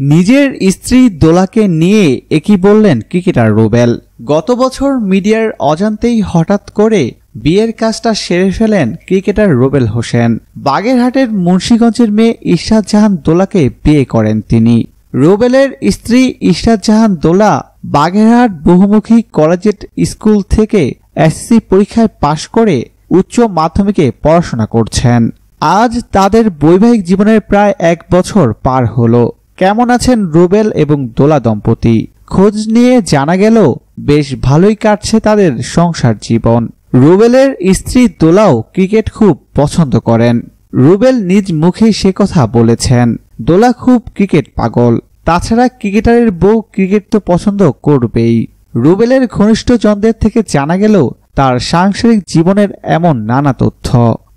নিজের স্ত্রী দোলাকে নিয়ে একই বললেন ক্রিকেটার রুবেল? গত বছর মিডিয়ার অজান্তেই হঠাৎ করে বিয়ের কাজটা সেরে ফেলেন ক্রিকেটার রুবেল হোসেন। বাগেরহাটের মুন্সীগঞ্জের মেয়ে ইশরাত জাহান দোলাকে বিয়ে করেন তিনি। রুবেলের স্ত্রী ইশরাত জাহান দোলা বাগেরহাট বহুমুখী কলেজেট স্কুল থেকে এসসি পরীক্ষায় পাশ করে উচ্চ মাধ্যমিকে পড়াশোনা করছেন। আজ তাদের বৈবাহিক জীবনের প্রায় এক বছর পার হলো। কেমন আছেন রুবেল এবং দোলা দম্পতি? খোঁজ নিয়ে জানা গেল, বেশ ভালোই কাটছে তাদের সংসার জীবন। রুবেলের স্ত্রী দোলাও ক্রিকেট খুব পছন্দ করেন। রুবেল নিজ মুখেই সে কথা বলেছেন, দোলা খুব ক্রিকেট পাগল। তাছাড়া ক্রিকেটারের বউ ক্রিকেট তো পছন্দ করবেই। রুবেলের ঘনিষ্ঠ জনদের থেকে জানা গেল, তার সাংসারিক জীবনের এমন নানা তথ্য।